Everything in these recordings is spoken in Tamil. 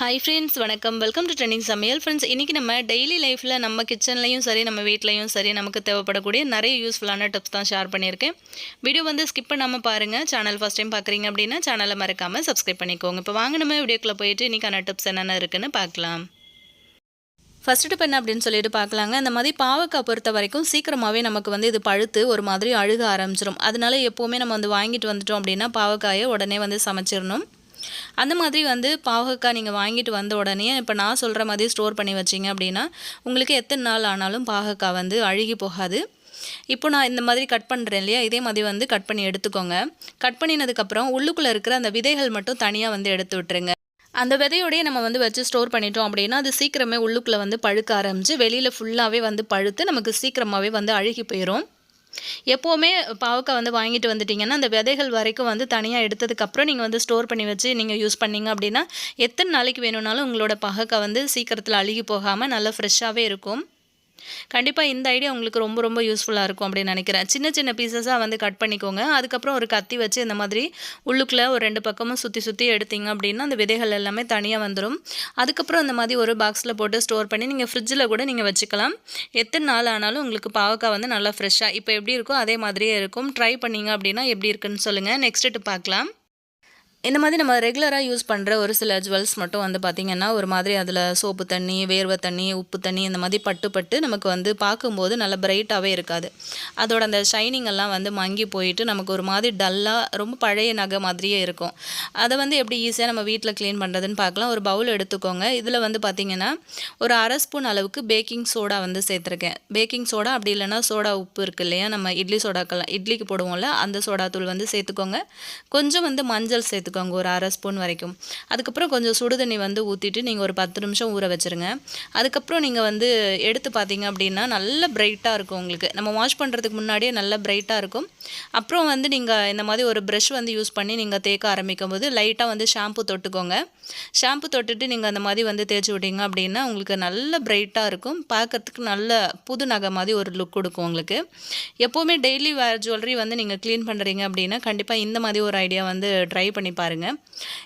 ஹாய் ஃப்ரெண்ட்ஸ் வணக்கம். வெல்கம் டு ட்ரெண்டிங் சமையல் ஃப்ரெண்ட்ஸ் இன்றைக்கி நம்ம டெய்லி லைஃப்பில் நம்ம கிச்சன்லையும் சரி நம்ம வீட்லையும் சரி நமக்கு தேவைப்படக்கூடிய நிறைய யூஸ்ஃபுல்லான டிப்ஸ் தான் ஷேர் பண்ணியிருக்கேன். வீடியோ வந்து ஸ்கிப் பண்ணாமல் பாருங்கள் சேனல் ஃபஸ்ட் டைம் பார்க்குறீங்க அப்படின்னா சேனலை மறக்காமல் சப்ஸ்கிரைப் பண்ணிக்கோங்க. இப்போ வாங்க நம்ம வீடியோக்குள்ளே போயிட்டு இன்றைக்கான டிப்ஸ் என்னென்ன இருக்குன்னு பார்க்கலாம். ஃபஸ்ட்டு டிப் என்ன அப்படின்னு சொல்லிட்டு பார்க்கலாங்க. அந்த மாதிரி பாவக்காய் பொறுத்த வரைக்கும் சீக்கிரமாகவே நமக்கு வந்து இது பழுத்து ஒரு மாதிரி அழுக ஆரம்பிச்சிடும் அதனால எப்போவுமே நம்ம வந்து வாங்கிட்டு வந்துட்டோம் அப்படின்னா பாவக்காயை உடனே வந்து சமைச்சிடணும். அந்த மாதிரி வந்து பாவக்காய் நீங்கள் வாங்கிட்டு வந்த உடனே இப்போ நான் சொல்கிற மாதிரி ஸ்டோர் பண்ணி வச்சிங்க அப்படின்னா உங்களுக்கு எத்தனை நாள் ஆனாலும் பாகக்காய் வந்து அழுகி போகாது. இப்போ நான் இந்த மாதிரி கட் பண்ணுறேன் இல்லையா? இதே மாதிரி வந்து கட் பண்ணி எடுத்துக்கோங்க. கட் பண்ணினதுக்கப்புறம் உள்ளுக்குள்ளே இருக்கிற அந்த விதைகள் மட்டும் தனியாக வந்து எடுத்து விட்டுருங்க. அந்த விதையோடய நம்ம வந்து வச்சு ஸ்டோர் பண்ணிட்டோம் அப்படின்னா அது சீக்கிரமே உள்ளுக்குள்ளே வந்து பழுக்க ஆரம்பிச்சு வெளியில் ஃபுல்லாகவே வந்து பழுத்து நமக்கு சீக்கிரமாகவே வந்து அழுகி போயிடும் எப்போவுமே பாவக்காய் வந்து வாங்கிட்டு வந்துட்டிங்கன்னா அந்த விதைகள் வரைக்கும் வந்து தனியாக எடுத்ததுக்கப்புறம் நீங்கள் வந்து ஸ்டோர் பண்ணி வச்சு நீங்கள் யூஸ் பண்ணீங்க அப்படின்னா எத்தனை நாளைக்கு வேணும்னாலும் உங்களோட பாகக்காய் வந்து சீக்கிரத்தில் அழுகி போகாமல் நல்லா ஃப்ரெஷ்ஷாகவே இருக்கும். கண்டிப்பாக இந்த ஐடியா உங்களுக்கு ரொம்ப ரொம்ப யூஸ்ஃபுல்லாக இருக்கும் அப்படின்னு நினைக்கிறேன். சின்ன சின்ன பீசஸாக வந்து கட் பண்ணிக்கோங்க. அதுக்கப்புறம் ஒரு கத்தி வச்சு இந்த மாதிரி உள்ளுக்குள்ளே ஒரு ரெண்டு பக்கமும் சுற்றி சுற்றி எடுத்தீங்க அப்படின்னா அந்த விதைகள் எல்லாமே தனியாக வந்துடும் அதுக்கப்புறம் அந்த மாதிரி ஒரு பாக்ஸில் போட்டு ஸ்டோர் பண்ணி நீங்கள் ஃப்ரிட்ஜில் கூட நீங்கள் வச்சுக்கலாம். எத்தனை நாள் ஆனாலும் உங்களுக்கு பாவக்காய் வந்து நல்லா ஃப்ரெஷ்ஷாக இப்போ எப்படி இருக்கோ அதே மாதிரியே இருக்கும். ட்ரை பண்ணிங்க அப்படின்னா எப்படி இருக்குன்னு சொல்லுங்கள் நெக்ஸ்ட்டு பார்க்கலாம். இந்த மாதிரி நம்ம ரெகுலராக யூஸ் பண்ணுற ஒரு சில ஜுவல்ஸ் மட்டும் வந்து பார்த்திங்கன்னா ஒரு மாதிரி அதில் சோப்பு தண்ணி வேர்வை தண்ணி உப்பு தண்ணி இந்த மாதிரி பட்டு பட்டு நமக்கு வந்து பார்க்கும்போது நல்ல பிரைட்டாகவே இருக்காது. அதோட அந்த ஷைனிங் எல்லாம் வந்து மங்கி போயிட்டு நமக்கு ஒரு மாதிரி டல்லாக ரொம்ப பழைய நகை மாதிரியே இருக்கும். அதை வந்து எப்படி ஈஸியாக நம்ம வீட்டில் க்ளீன் பண்ணுறதுன்னு பார்க்கலாம் ஒரு பவுல் எடுத்துக்கோங்க. இதில் வந்து பார்த்திங்கன்னா ஒரு அரை ஸ்பூன் அளவுக்கு பேக்கிங் சோடா வந்து சேர்த்துருக்கேன். பேக்கிங் சோடா அப்படி இல்லைனா சோடா உப்பு இருக்குது இல்லையா? நம்ம இட்லி சோடாக்கெல்லாம் இட்லிக்கு போடுவோம்ல அந்த சோடா தூள் வந்து சேர்த்துக்கோங்க. கொஞ்சம் வந்து மஞ்சள் சேர்த்து சேர்த்துக்கோங்க ஒரு அரை ஸ்பூன் வரைக்கும். அதுக்கப்புறம் கொஞ்சம் சுடு தண்ணி வந்து ஊற்றிட்டு நீங்கள் ஒரு பத்து நிமிஷம் ஊற வச்சுருங்க. அதுக்கப்புறம் நீங்கள் வந்து எடுத்து பார்த்தீங்க அப்படின்னா நல்ல பிரைட்டாக இருக்கும் உங்களுக்கு. நம்ம வாஷ் பண்ணுறதுக்கு முன்னாடியே நல்ல பிரைட்டாக இருக்கும். அப்புறம் வந்து நீங்கள் இந்த மாதிரி ஒரு ப்ரெஷ் வந்து யூஸ் பண்ணி நீங்கள் தேக்க ஆரம்பிக்கும் போது லைட்டாக வந்து ஷாம்பு தொட்டுக்கோங்க. ஷாம்பு தொட்டுட்டு நீங்கள் அந்த மாதிரி வந்து தேய்ச்சி விட்டீங்க அப்படின்னா உங்களுக்கு நல்ல பிரைட்டாக இருக்கும். பார்க்கறதுக்கு நல்ல புது நகை மாதிரி ஒரு லுக் கொடுக்கும் உங்களுக்கு. எப்போவுமே டெய்லி வேர் ஜுவல்லரி வந்து நீங்கள் க்ளீன் பண்ணுறீங்க அப்படின்னா கண்டிப்பாக இந்த மாதிரி ஒரு ஐடியா வந்து ட்ரை பண்ணி பாருங்கள்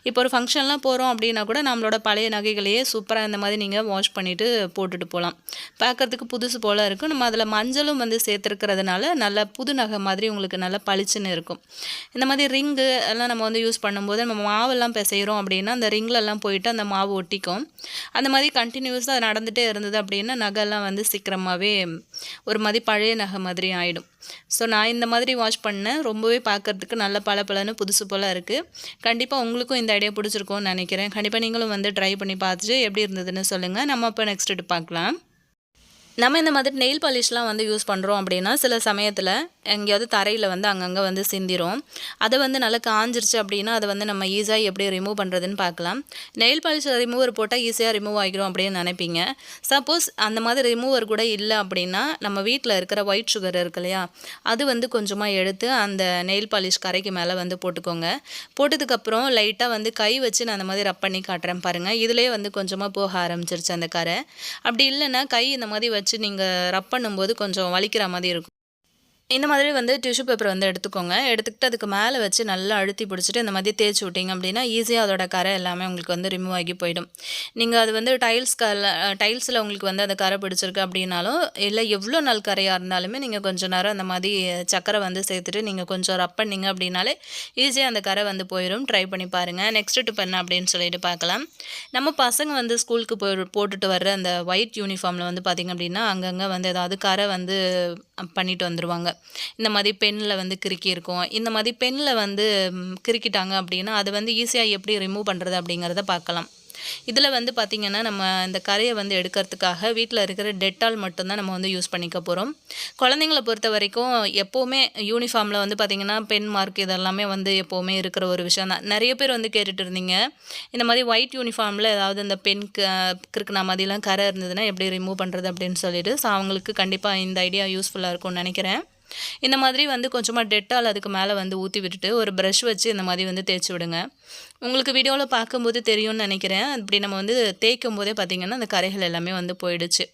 இப்போ ஒரு ஃபங்க்ஷன்லாம் போகிறோம் அப்படின்னா கூட நம்மளோட பழைய நகைகளையே சூப்பராக இந்த மாதிரி நீங்கள் வாஷ் பண்ணிவிட்டு போட்டுட்டு போகலாம் பார்க்குறதுக்கு புதுசு போல் இருக்கும். நம்ம அதில் மஞ்சளும் வந்து சேர்த்துருக்கிறதுனால நல்ல புது நகை மாதிரி உங்களுக்கு நல்லா பளிச்சுன்னு இருக்கும். இந்த மாதிரி ரிங்கு எல்லாம் நம்ம வந்து யூஸ் பண்ணும்போது நம்ம மாவெல்லாம் பிசைகிறோம் அப்படின்னா அந்த ரிங்லெல்லாம் போயிட்டு அந்த மாவு ஒட்டிக்கும். அந்த மாதிரி கண்டினியூஸாக நடந்துகிட்டே இருந்தது அப்படின்னா நகைலாம் வந்து சீக்கிரமாகவே ஒரு மாதிரி பழைய நகை மாதிரி ஆகிடும் ஸோ நான் இந்த மாதிரி வாஷ் பண்ணேன். ரொம்பவே பார்க்குறதுக்கு நல்ல பல பலன்னு புதுசு போல் இருக்குது கண்டிப்பாக உங்களுக்கும் இந்த ஐடியா பிடிச்சிருக்கும்னு நினைக்கிறேன். கண்டிப்பாக நீங்களும் வந்து ட்ரை பண்ணி பார்த்துட்டு எப்படி இருந்ததுன்னு சொல்லுங்கள் நம்ம இப்போ நெக்ஸ்ட்டு பார்க்கலாம். நம்ம இந்த மாதிரி நெயில் பாலிஷ்லாம் வந்து யூஸ் பண்ணுறோம் அப்படின்னா சில சமயத்தில் எங்கேயாவது தரையில் வந்து அங்கங்கே வந்து சிந்திரும். அதை வந்து நல்லா காஞ்சிருச்சு அப்படின்னா அதை வந்து நம்ம ஈஸியாக எப்படி ரிமூவ் பண்ணுறதுன்னு பார்க்கலாம். நெயில் பாலிஷ் ரிமூவர் போட்டால் ஈஸியாக ரிமூவ் ஆகிடும் அப்படின்னு நினைப்பீங்க. சப்போஸ் அந்த மாதிரி ரிமூவர் கூட இல்லை அப்படின்னா நம்ம வீட்டில் இருக்கிற ஒயிட் சுகர் இருக்கு இல்லையா? அது வந்து கொஞ்சமாக எடுத்து அந்த நெயில் பாலிஷ் கரைக்கு மேலே வந்து போட்டுக்கோங்க. போட்டதுக்கப்புறம் லைட்டாக வந்து கை வச்சு நான் அந்த மாதிரி ரப் பண்ணி காட்டுறேன் பாருங்கள் இதிலே வந்து கொஞ்சமாக போக ஆரம்பிச்சிருச்சு அந்த கரை. அப்படி இல்லைன்னா கை இந்த மாதிரி வச்சு வச்சு நீங்கள் ரப் பண்ணும்போது கொஞ்சம் வலிக்கிற மாதிரி இருக்கும். இந்த மாதிரி வந்து டிஷ்யூ பேப்பர் வந்து எடுத்துக்கோங்க. எடுத்துக்கிட்டு அதுக்கு மேலே வச்சு நல்லா அழுத்தி பிடிச்சிட்டு இந்த மாதிரி தேய்ச்சி விட்டிங்க அப்படின்னா ஈஸியாக அதோட கரை எல்லாமே உங்களுக்கு வந்து ரிமூவ் ஆகி போயிடும். நீங்கள் அது வந்து டைல்ஸ் கல டைல்ஸில் உங்களுக்கு வந்து அந்த கரை பிடிச்சிருக்கு அப்படின்னாலும் இல்லை எவ்வளோ நாள் கரையாக இருந்தாலுமே நீங்கள் கொஞ்சம் நேரம் அந்த மாதிரி சக்கரை வந்து சேர்த்துட்டு நீங்கள் கொஞ்சம் ரப் பண்ணிங்க அப்படின்னாலே ஈஸியாக அந்த கரை வந்து போயிடும் ட்ரை பண்ணி பாருங்கள் நெக்ஸ்ட் டிப் என்ன அப்படின்னு சொல்லிட்டு பார்க்கலாம். நம்ம பசங்க வந்து ஸ்கூலுக்கு போய் போட்டுட்டு வர்ற அந்த ஒயிட் யூனிஃபார்மில் வந்து பார்த்திங்க அப்படின்னா அங்கங்கே வந்து ஏதாவது கரை வந்து பண்ணிட்டு வந்துடுவாங்க இந்த மாதிரி பெண்ணில் வந்து கிறுக்கி இருக்கும். இந்த மாதிரி பெண்ணில் வந்து கிறுக்கிட்டாங்க அப்படின்னா அதை வந்து ஈஸியாக எப்படி ரிமூவ் பண்ணுறது அப்படிங்கிறத பார்க்கலாம். இதில் வந்து பார்த்திங்கன்னா நம்ம இந்த கரையை வந்து எடுக்கிறதுக்காக வீட்டில் இருக்கிற டெட்டால் மட்டும்தான் நம்ம வந்து யூஸ் பண்ணிக்க போகிறோம் குழந்தைங்கள பொறுத்த வரைக்கும் எப்போவுமே யூனிஃபார்மில் வந்து பார்த்திங்கன்னா பென் மார்க் இதெல்லாமே வந்து எப்போவுமே இருக்கிற ஒரு விஷயம் தான். நிறைய பேர் வந்து கேட்டுட்டு இருந்தீங்க இந்த மாதிரி ஒயிட் யூனிஃபார்மில் ஏதாவது இந்த பென் கிறுக்குனா மாதிரிலாம் கரை இருந்ததுன்னா எப்படி ரிமூவ் பண்ணுறது அப்படின்னு சொல்லிட்டு. ஸோ அவங்களுக்கு கண்டிப்பாக இந்த ஐடியா யூஸ்ஃபுல்லாக இருக்கும்னு நினைக்கிறேன். இந்த மாதிரி வந்து கொஞ்சமாக டெட்டால் அதுக்கு மேலே வந்து ஊற்றி விட்டுட்டு ஒரு ப்ரஷ் வச்சு இந்த மாதிரி வந்து தேய்ச்சி விடுங்க. உங்களுக்கு வீடியோவில் பார்க்கும்போது தெரியும்னு நினைக்கிறேன். இப்படி நம்ம வந்து தேய்க்கும் போதே பார்த்திங்கன்னா அந்த கரைகள் எல்லாமே வந்து போயிடுச்சு.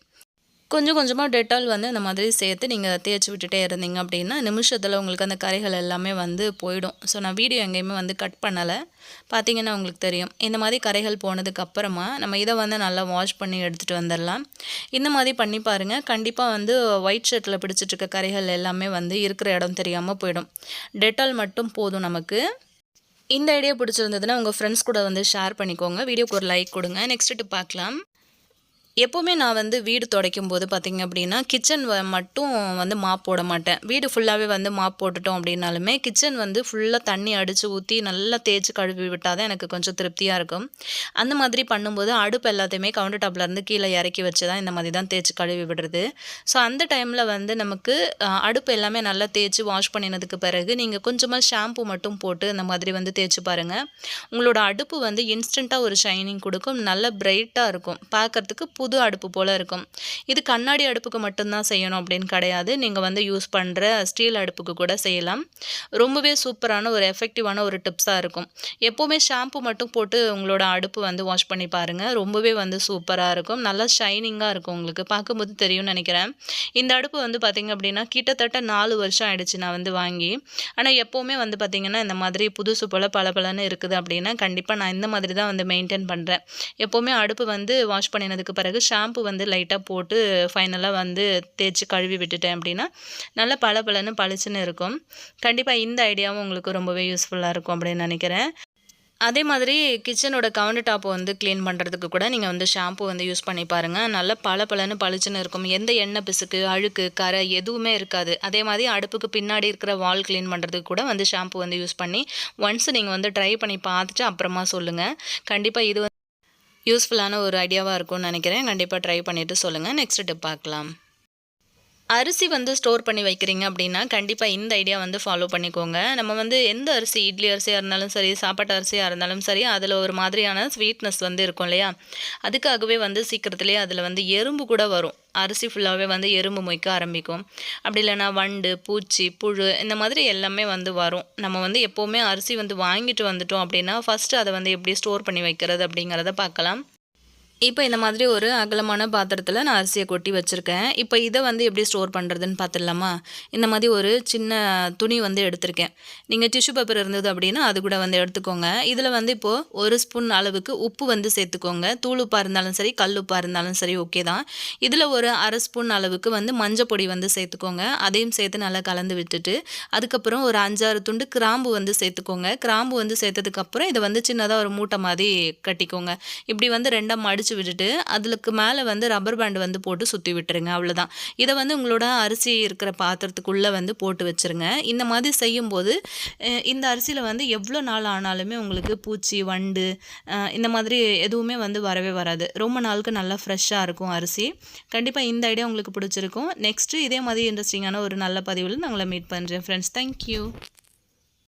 கொஞ்சம் கொஞ்சமாக டெட்டால் வந்து இந்த மாதிரி சேர்த்து நீங்கள் தேய்ச்சி விட்டுட்டே இருந்தீங்க அப்படின்னா நிமிஷத்தில் உங்களுக்கு அந்த கரைகள் எல்லாமே வந்து போயிடும். ஸோ நான் வீடியோ எங்கேயுமே வந்து கட் பண்ணலை. பார்த்தீங்கன்னா உங்களுக்கு தெரியும். இந்த மாதிரி கரைகள் போனதுக்கப்புறமா நம்ம இதை வந்து நல்லா வாஷ் பண்ணி எடுத்துகிட்டு வந்துடலாம். இந்த மாதிரி பண்ணி பாருங்கள் கண்டிப்பாக வந்து ஒயிட் ஷர்ட்டில் பிடிச்சிட்டு இருக்க கரைகள் எல்லாமே வந்து இருக்கிற இடம் தெரியாமல் போயிடும். டெட்டால் மட்டும் போதும் நமக்கு. இந்த ஐடியா பிடிச்சிருந்ததுன்னா உங்கள் ஃப்ரெண்ட்ஸ் கூட வந்து ஷேர் பண்ணிக்கோங்க. வீடியோக்கு ஒரு லைக் கொடுங்க. நெக்ஸ்ட்டு பார்க்கலாம். எப்போவுமே நான் வந்து வீடு துடைக்கும் போது பார்த்திங்க அப்படின்னா கிச்சன் மட்டும் வந்து மாப் போட மாட்டேன். வீடு ஃபுல்லாகவே வந்து மாப் போட்டுட்டோம் அப்படின்னாலுமே கிச்சன் வந்து ஃபுல்லாக தண்ணி அடித்து ஊற்றி நல்லா தேய்ச்சி கழுவி விட்டால் தான் எனக்கு கொஞ்சம் திருப்தியாக இருக்கும். அந்த மாதிரி பண்ணும்போது அடுப்பு எல்லாத்தையுமே கவுண்டர் டாப்லேருந்து கீழே இறக்கி வச்சு தான் இந்த மாதிரி தான் தேய்ச்சி கழுவி விடுறது. ஸோ அந்த டைமில் வந்து நமக்கு அடுப்பு எல்லாமே நல்லா தேய்ச்சி வாஷ் பண்ணினதுக்கு பிறகு நீங்கள் கொஞ்சமாக ஷாம்பு மட்டும் போட்டு இந்த மாதிரி வந்து தேய்ச்சி பாருங்கள் உங்களோட அடுப்பு வந்து இன்ஸ்டண்ட்டாக ஒரு ஷைனிங் கொடுக்கும். நல்ல பிரைட்டாக இருக்கும். பார்க்குறதுக்கு புது அடுப்பு போல் இருக்கும். இது கண்ணாடி அடுப்புக்கு மட்டும்தான் செய்யணும் அப்படின்னு கிடையாது. நீங்கள் வந்து யூஸ் பண்ணுற ஸ்டீல் அடுப்புக்கு கூட செய்யலாம். ரொம்பவே சூப்பரான ஒரு எஃபெக்டிவான ஒரு டிப்ஸாக இருக்கும். எப்போவுமே ஷாம்பு மட்டும் போட்டு உங்களோட அடுப்பு வந்து வாஷ் பண்ணி பாருங்கள் ரொம்பவே வந்து சூப்பராக இருக்கும். நல்லா ஷைனிங்காக இருக்கும் உங்களுக்கு. பார்க்கும்போது தெரியும்னு நினைக்கிறேன். இந்த அடுப்பு வந்து பார்த்திங்க அப்படின்னா கிட்டத்தட்ட நாலு வருஷம் ஆயிடுச்சு நான் வந்து வாங்கி. ஆனால் எப்போவுமே வந்து பார்த்திங்கன்னா இந்த மாதிரி புதுசு போல் பளபளன்னு இருக்குது அப்படின்னா கண்டிப்பாக நான் இந்த மாதிரி தான் வந்து மெயின்டைன் பண்ணுறேன் எப்போவுமே அடுப்பு வந்து வாஷ் பண்ணினதுக்கு பிறகு பிறகு ஷாம்பு வந்து லைட்டாக போட்டு ஃபைனலாக வந்து தேய்ச்சி கழுவி விட்டுட்டேன் அப்படின்னா நல்லா பல பலன்னு பளிச்சுன்னு இருக்கும். கண்டிப்பாக இந்த ஐடியாவும் உங்களுக்கு ரொம்பவே யூஸ்ஃபுல்லாக இருக்கும் அப்படின்னு நினைக்கிறேன். அதே மாதிரி கிச்சனோட கவுண்டர் டாப்பை வந்து க்ளீன் பண்ணுறதுக்கு கூட நீங்கள் வந்து ஷாம்பு வந்து யூஸ் பண்ணி பாருங்கள் நல்லா பல பலன்னு பளிச்சுன்னு இருக்கும். எந்த எண்ணெய் பிசுக்கு அழுக்கு கரை எதுவுமே இருக்காது. அதே மாதிரி அடுப்புக்கு பின்னாடி இருக்கிற வால் க்ளீன் பண்ணுறதுக்கு கூட வந்து ஷாம்பு வந்து யூஸ் பண்ணி ஒன்ஸ் நீங்கள் வந்து ட்ரை பண்ணி பார்த்துட்டு அப்புறமா சொல்லுங்கள் கண்டிப்பாக இது யூஸ்ஃபுல்லான ஒரு ஐடியாவாக இருக்கும்னு நினைக்கிறேன். கண்டிப்பாக ட்ரை பண்ணிவிட்டு சொல்லுங்கள் நெக்ஸ்ட் டிப் பார்க்கலாம். அரிசி வந்து ஸ்டோர் பண்ணி வைக்கிறீங்க அப்படின்னா கண்டிப்பாக இந்த ஐடியா வந்து ஃபாலோ பண்ணிக்கோங்க. நம்ம வந்து எந்த அரிசி இட்லி அரிசியாக இருந்தாலும் சரி சாப்பாட்டு அரிசியாக இருந்தாலும் சரி அதில் ஒரு மாதிரியான ஸ்வீட்னஸ் வந்து இருக்கும் இல்லையா? அதுக்காகவே வந்து சீக்கிரத்துலேயே அதில் வந்து எறும்பு கூட வரும். அரிசி ஃபுல்லாகவே வந்து எறும்பு மொய்க்க ஆரம்பிக்கும். அப்படி இல்லைனா வண்டு பூச்சி புழு இந்த மாதிரி எல்லாமே வந்து வரும். நம்ம வந்து எப்போவுமே அரிசி வந்து வாங்கிட்டு வந்துட்டோம் அப்படின்னா ஃபஸ்ட்டு அதை வந்து எப்படி ஸ்டோர் பண்ணி வைக்கிறது அப்படிங்கிறத பார்க்கலாம். இப்போ இந்த மாதிரி ஒரு அகலமான பாத்திரத்தில் நான் அரிசியை கொட்டி வச்சுருக்கேன். இப்போ இதை வந்து எப்படி ஸ்டோர் பண்ணுறதுன்னு பார்த்துடலாமா இந்த மாதிரி ஒரு சின்ன துணி வந்து எடுத்திருக்கேன். நீங்கள் டிஷ்யூ பேப்பர் இருந்தது அப்படின்னா அது கூட வந்து எடுத்துக்கோங்க. இதில் வந்து இப்போது ஒரு ஸ்பூன் அளவுக்கு உப்பு வந்து சேர்த்துக்கோங்க. தூள் உப்பாக இருந்தாலும் சரி கல் உப்பாக இருந்தாலும் சரி ஓகே தான். இதில் ஒரு அரை ஸ்பூன் அளவுக்கு வந்து மஞ்சள் பொடி வந்து சேர்த்துக்கோங்க. அதையும் சேர்த்து நல்லா கலந்து விட்டுட்டு அதுக்கப்புறம் ஒரு அஞ்சாறு துண்டு கிராம்பு வந்து சேர்த்துக்கோங்க. கிராம்பு வந்து சேர்த்ததுக்கப்புறம் இதை வந்து சின்னதாக ஒரு மூட்டை மாதிரி கட்டிக்கோங்க. இப்படி வந்து ரெண்டாக மடித்து விட்டுட்டு அதுக்கு மேலே வந்து ரப்பர் பேண்டு வந்து போட்டு சுற்றி விட்டுருங்க அவ்வளோதான் இதை வந்து உங்களோட அரிசி இருக்கிற பாத்திரத்துக்குள்ளே வந்து போட்டு வச்சுருங்க. இந்த மாதிரி செய்யும்போது இந்த அரிசியில் வந்து எவ்வளோ நாள் ஆனாலுமே உங்களுக்கு பூச்சி வண்டு இந்த மாதிரி எதுவுமே வந்து வரவே வராது. ரொம்ப நாளுக்கு நல்லா ஃப்ரெஷ்ஷாக இருக்கும் அரிசி. கண்டிப்பாக இந்த ஐடியா உங்களுக்கு பிடிச்சிருக்கும். நெக்ஸ்ட்டு இதே மாதிரி இன்ட்ரெஸ்டிங்கான ஒரு நல்ல பதிவில் நான் உங்களை மீட் பண்ணுறேன் ஃப்ரெண்ட்ஸ் தேங்க்யூ